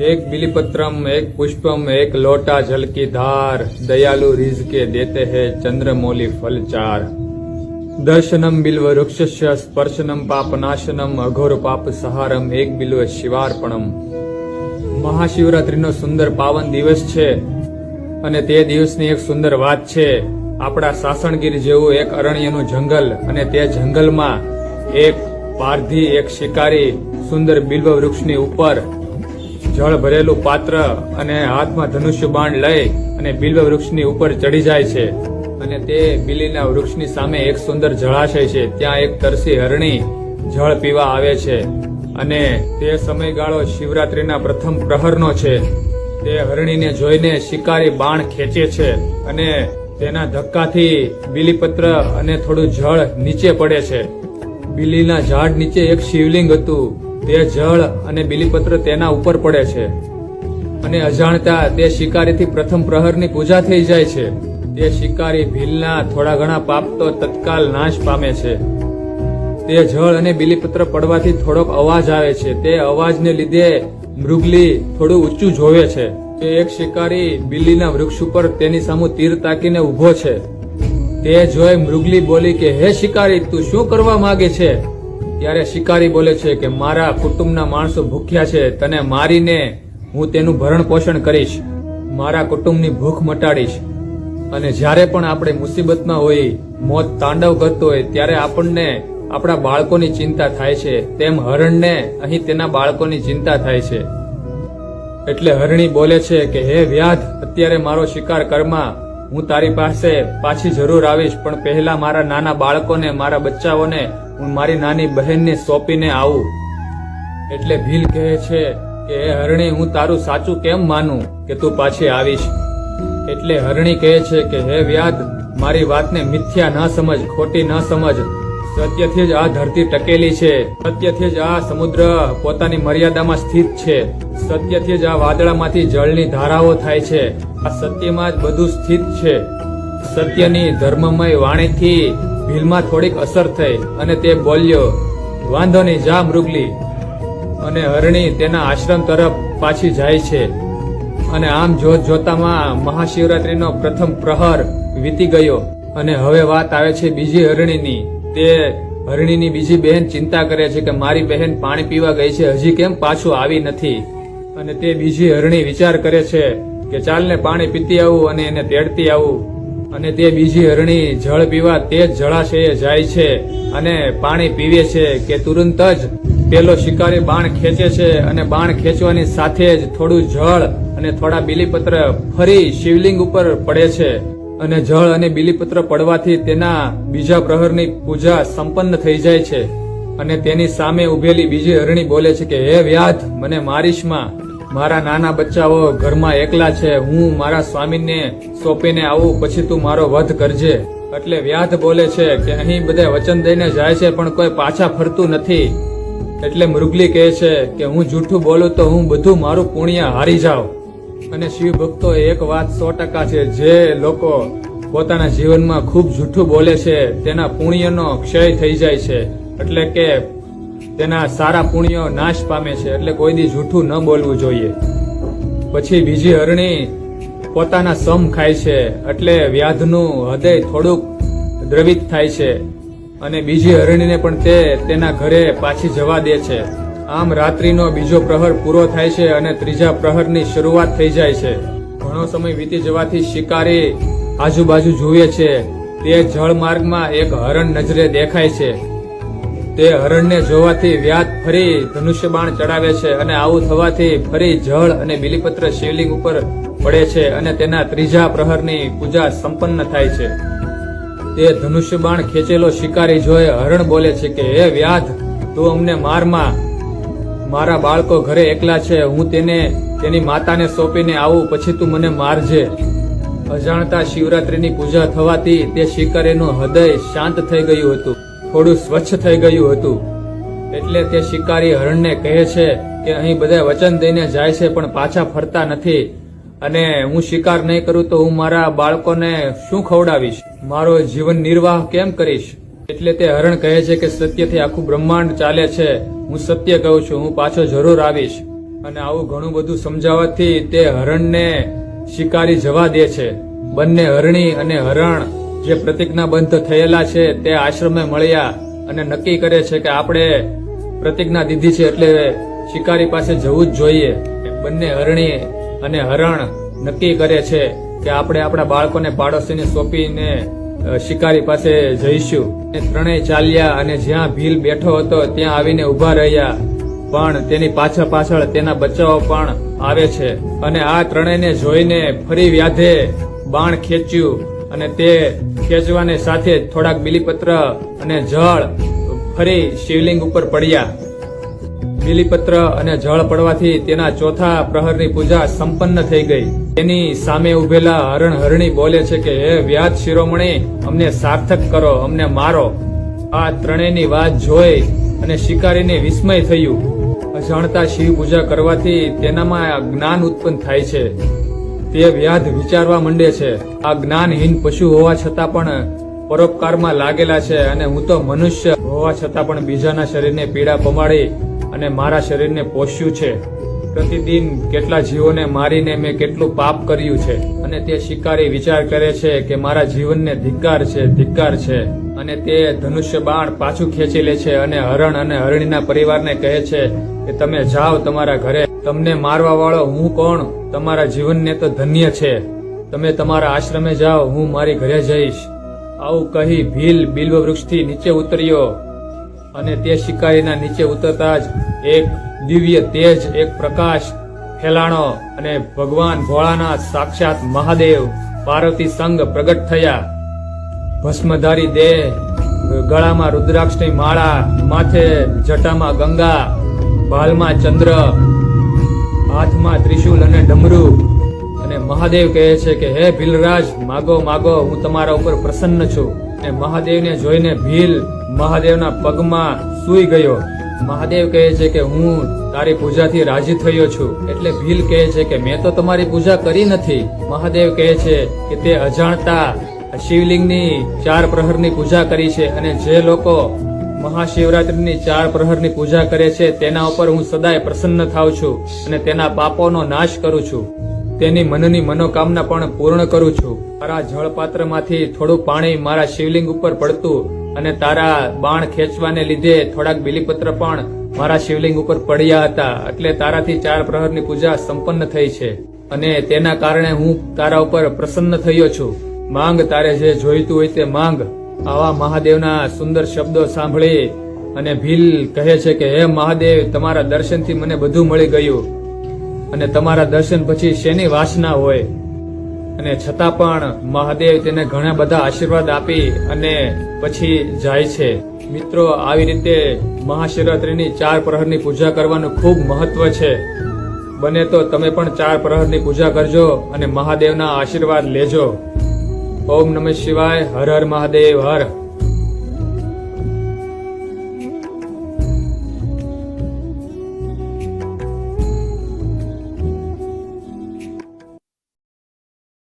એક બિલીપત્રમ, એક પુષ્પમ, એક લોટા ઝલકી ધાર, દયાલુ રિઝકે દેતે હે ચંદ્રમૌલી ફલચાર. દર્શનમ બિલ્વ વૃક્ષસ્ય, સ્પર્શનમ પાપનાશનમ અઘોર પાપ સહારમ, એક બિલ્વ શિવાર્પણમ. મહાશિવરાત્રીનો સુંદર પાવન દિવસ છે અને તે દિવસની એક સુંદર વાત છે. આપણા સાસણગીર જેવું એક અરણ્યનું જંગલ અને તે જંગલમાં એક પારધી, એક શિકારી, સુંદર બિલ્વ વૃક્ષની ઉપર જળ ભરેલું પાત્ર અને હાથમાં ધનુષ્ય બાણ લઈ અને બિલ્વ વૃક્ષની ઉપર ચડી જાય છે. અને તે બિલીના વૃક્ષની સામે એક સુંદર જળાશય છે. ત્યાં એક તરસી હરણી જળ પીવા આવે છે. અને તે સમયગાળો શિવરાત્રીના પ્રથમ પ્રહરનો છે. તે હરણીને જોઈને શિકારી બાણ ખેંચે છે અને તેના ધક્કાથી બીલીપત્ર અને થોડું જળ નીચે પડે છે. બિલીના ઝાડ નીચે એક શિવલિંગ હતું. તે જળ અને બીલીપત્ર તેના ઉપર પડે છે. અને અજાણતા તે શિકારીથી પ્રથમ પ્રહરની પૂજા થઈ જાય છે. તે શિકારી ભીલના થોડા ઘણા પાપ તો તત્કાલ નાશ પામે છે. તે જળ અને બીલીપત્ર પડવાથી થોડોક અવાજ આવે છે. તે અવાજને લીધે મૃગલી થોડું ઊંચું જોવે છે તે એક શિકારી બિલ્લીના વૃક્ષ ઉપર તેની સામું તીર તાકીને ઊભો છે. તે જોઈ મૃગલી બોલી કે, હે શિકારી, તું શું કરવા માંગે છે? ત્યારે શિકારી બોલે છે કે મારા કુટુંબના માણસો ભૂખ્યા છે, તને મારીને હું તેનું ભરણ પોષણ કરીશ. મારા કુટુંબની ભૂખ મટાડીશ. અને જ્યારે પણ આપણે મુસીબતમાં હોય, મોત તાંડવ કરતો હોય, ત્યારે આપણને આપણા બાળકોની ચિંતા થાય છે. તેમ હરણને અહીં તેના બાળકોની ચિંતા થાય છે. એટલે હરણી બોલે છે કે, હે વ્યાધ, અત્યારે મારો શિકાર કરમાં. હું તારી પાસે પાછી જરૂર આવીશ, પણ પહેલા મારા નાના બાળકોને, મારા બચ્ચાઓને હું મારી નાની બહેનને સોંપીને આવું. એટલે ભીલ કહે છે કે, હે હરણી, હું તારું સાચું કેમ માનું કે તું પાછી આવીશ? એટલે હરણી કહે છે કે, હે વ્યાધ મારી વાતને મિથ્યા ન સમજ, ખોટી ન સમજ. સત્યથી જ આ ધરતી ટકેલી છે. સત્યથી જ આ સમુદ્ર પોતાની મર્યાદામાં સ્થિત છે. સત્યથી જ આ વાદળામાંથી જળની ધારાઓ થાય છે. આ સત્યમાં જ બધું સ્થિત છે. સત્યની ધર્મમય વાણીથી ભીલમાં થોડીક અસર થઈ અને તે બોલ્યો વાંધો નહીં જા મૃગલી અને હરણી તેના આશ્રમ તરફ પાછી જાય છે. અને આમ જોત જોતામાં મહાશિવરાત્રીનો પ્રથમ પ્રહર વીતી ગયો. અને હવે વાત આવે છે બીજી હરણીની. તે હરણીની બીજી બહેન ચિંતા કરે છે કે મારી બહેન પાણી પીવા ગઈ છે, હજી કેમ પાછું આવી નથી? અને તે બીજી હરણી વિચાર કરે છે કે ચાલને પાણી પીતી આવું અને એને તેડતી આવું. અને તે બીજી હરણી જળ પીવા તે જ જળાશયે જાય છે અને પાણી પીવે છે કે તુરંત જ પેલો શિકારી બાણ ખેંચે છે અને બાણ ખેંચવાની સાથે જ થોડું જળ અને થોડા બીલીપત્ર ફરી શિવલિંગ ઉપર પડે છે. અને જળ અને બીલીપત્ર પડવાથી તેના બીજા પ્રહરની પૂજા સંપન્ન થઈ જાય છે. અને તેની સામે ઉભેલી બીજી હરણી બોલે છે કે, હે વ્યાધ, મને મારીશમાં મારા નાના બચ્ચાઓ ઘરમાં એકલા છે. હું મારા સ્વામીને સોંપીને આવું, પછી તું મારો વધ કરજે. એટલે વ્યાધ બોલે છે કે અહીં બધા વચન દઈને જાય છે, પણ કોઈ પાછા ફરતું નથી. એટલે મૃગલી કહે છે કે હું જૂઠું બોલું તો હું બધું મારું પુણ્ય હારી જાઉં. અને શિવ ભક્તો એક વાત સો ટકા છે. જે લોકો પોતાના જીવનમાં ખૂબ જૂઠું બોલે છે, તેના પુણ્યનો ક્ષય થઈ જાય છે. એટલે કે તેના સારા પુણ્યો નાશ પામે છે એટલે કોઈ દી જૂઠું ન બોલવું જોઈએ. પછી બીજી હરણી પોતાના સમ ખાય છે એટલે વ્યાધનું હૃદય થોડુંક દ્રવિત થાય છે અને બીજી હરણીને પણ તે તેના ઘરે પાછી જવા દે છે. આમ રાત્રિનો બીજો પ્રહર પૂરો થાય છે અને ત્રીજા પ્રહરની શરૂઆત થઈ જાય છે. ઘણો સમય વીતી જવાથી શિકારી આજુબાજુ જુએ છે. તે જળમાર્ગમાં એક હરણ નજરે દેખાય છે. તે હરણને જોવાથી વ્યાધ ફરી ધનુષ્ય બાણ ચડાવે છે અને આવું થવાથી ફરી જળ અને બિલીપત્ર શિવલિંગ ઉપર પડે છે અને તેના ત્રીજા પ્રહરની પૂજા સંપન્ન થાય છે. તે ધનુષ્ય બાણ ખેંચેલો શિકારી જોઈ હરણ બોલે છે કે, હે વ્યાધ તું અમને મારમાં, મારા બાળકો ઘરે એકલા છે. હું તેને, તેની માતાને સોંપીને આવું, પછી તું મને મારજે. અજાણતા શિવરાત્રીની પૂજા થવાથી તે શિકારીનું હૃદય શાંત થઈ ગયું હતું. થોડું સ્વચ્છ થઈ ગયું હતું. એટલે તે શિકારી હરણને કહે છે કે અહીં બધા વચન દઈને જાય છે, પણ પાછા ફરતા નથી. અને હું શિકાર નહીં કરું તો હું મારા બાળકોને શું ખવડાવીશ? મારો જીવન નિર્વાહ કેમ કરીશ? એટલે તે હરણ કહે છે કે સત્યથી આખું બ્રહ્માંડ ચાલે છે. હું સત્ય કહું છું, હું પાછો જરૂર આવીશ. અને આવું ઘણું બધું સમજાવવાથી તે હરણને શિકારી જવા દે છે. બંને હરણી અને હરણ જે પ્રતિજ્ઞાબદ્ધ થયેલા છે તે આશ્રમે મળ્યા અને નક્કી કરે છે કે આપણે પ્રતિજ્ઞા દીધી છે એટલે શિકારી પાસે જવું જ જોઈએ. બંને હરણી અને હરણ નક્કી કરે છે કે આપણે આપણા બાળકોને પાડોશીને સોંપીને શિકારી પાસે જઈશું. ત્રણેય ચાલ્યા અને જ્યાં ભીલ બેઠો હતો ત્યાં આવીને ઊભા રહ્યા. પણ તેની પાછળ પાછળ તેના બચ્ચાઓ પણ આવે છે. અને આ ત્રણેયને જોઈને ફરી વ્યાધે બાણ ખેંચ્યું અને તે ખેંચવાને સાથે જ થોડાક બીલીપત્ર અને જળ ફરી શિવલિંગ ઉપર પડ્યા. બીલીપત્ર અને જળ પડવાથી તેના ચોથા પ્રહરની પૂજા સંપન્ન થઈ ગઈ. તેની સામે ઉભેલા હરણ હરણી બોલે છે કે, હે વ્યાજ શિરોમણી, અમને સાર્થક કરો, અમને મારો. આ ત્રણેયની વાત જોઈ અને શિકારીને વિસ્મય થયું. અજાણતા શિવ પૂજા કરવાથી તેનામાં જ્ઞાન ઉત્પન્ન થાય છે. તે વ્યાધ વિચારવા માંડે છે. આ જ્ઞાનહીન પશુ હોવા છતાં પણ પરોપકારમાં લાગેલા છે અને હું તો મનુષ્ય હોવા છતાં પણ બીજાના શરીરને પીડા પમાડી અને મારા શરીરને પોષ્યું છે. પ્રતિદિન કેટલા જીવોને મારીને મેં કેટલું પાપ કર્યું છે અને તે શિકારી વિચાર કરે છે કે મારા જીવનને ધિક્કાર છે ધિક્કાર છે. અને તે ધનુષ્ય બાણ પાછું ખેંચી લે છે અને હરણ અને હરણીના પરિવારને કહે છે કે તમે જાઓ તમારા ઘરે. તમને મારવા વાળો હું કોણ? તમારા જીવનને તો ધન્ય છે. તમે તમારા આશ્રમે જાઓ, હું મારી ઘરે જઈશ. આવું કહી ભીલ બિલ્વ વૃક્ષથી નીચે ઉતર્યો અને તે શિકારીના નીચે ઉતરતા જ એક દિવ્ય તેજ, એક પ્રકાશ, ફેલાણો અને ભગવાન ભોળાનાથ સાક્ષાત મહાદેવ પાર્વતી સંગ પ્રગટ થયા. ભસ્મધારી દેહ, ગળામાં રુદ્રાક્ષની માળા, માથે જટામાં ગંગા, ભાલમાં ચંદ્ર, હાથમાં ત્રિશૂલ અને ડમરુ. અને મહાદેવ કહે છે કે, હે ભીલરાજ, માગો માગો, હું તમારા ઉપર પ્રસન્ન છું. અને મહાદેવને જોઈને ભીલ મહાદેવના પગમાં સૂઈ ગયો. મહાદેવ કહે છે કે હું તારી પૂજાથી રાજી થયો છું. એટલે ભીલ કહે છે કે મેં તો તમારી પૂજા કરી નથી. મહાદેવ કહે છે કે તે અજાણતા શિવલિંગની ચાર પ્રહરની પૂજા કરી છે અને જે લોકો મહાશિવરાત્રિની ચાર પ્રહરની પૂજા કરે છે, તેના ઉપર હું સદાય પ્રસન્ન થાઉં છું અને તેના પાપોનો નાશ કરું છું. તેની મનની મનોકામના પણ પૂર્ણ કરું છું. મારા જળપાત્રમાંથી થોડું પાણી મારા શિવલિંગ ઉપર પડતું અને તારા બાણ ખેંચવાને લીધે થોડાક બિલીપત્ર પણ મારા શિવલિંગ ઉપર પડ્યા હતા. એટલે તારાથી ચાર પ્રહરની પૂજા સંપન્ન થઈ છે. અને તેના કારણે હું તારા ઉપર પ્રસન્ન થયો છું. માંગ તારે જે જોઈતું હોય તે માંગ. આવા મહાદેવના સુંદર શબ્દો સાંભળી અને ભીલ કહે છે કે, હે મહાદેવ, તમારા દર્શનથી મને બધું મળી ગયું. અને તમારા દર્શન પછી શેની વાસના હોય? અને છતાં પણ મહાદેવ તેને ઘણા બધા આશીર્વાદ આપી અને પછી જાય છે. મિત્રો, આવી રીતે મહાશિવરાત્રિની ચાર પ્રહરની પૂજા કરવાનું ખૂબ મહત્વ છે. બને તો તમે પણ ચાર પ્રહરની પૂજા કરજો અને મહાદેવના આશીર્વાદ લેજો. ઓમ નમઃ શિવાય, હર હર મહાદેવ, હર.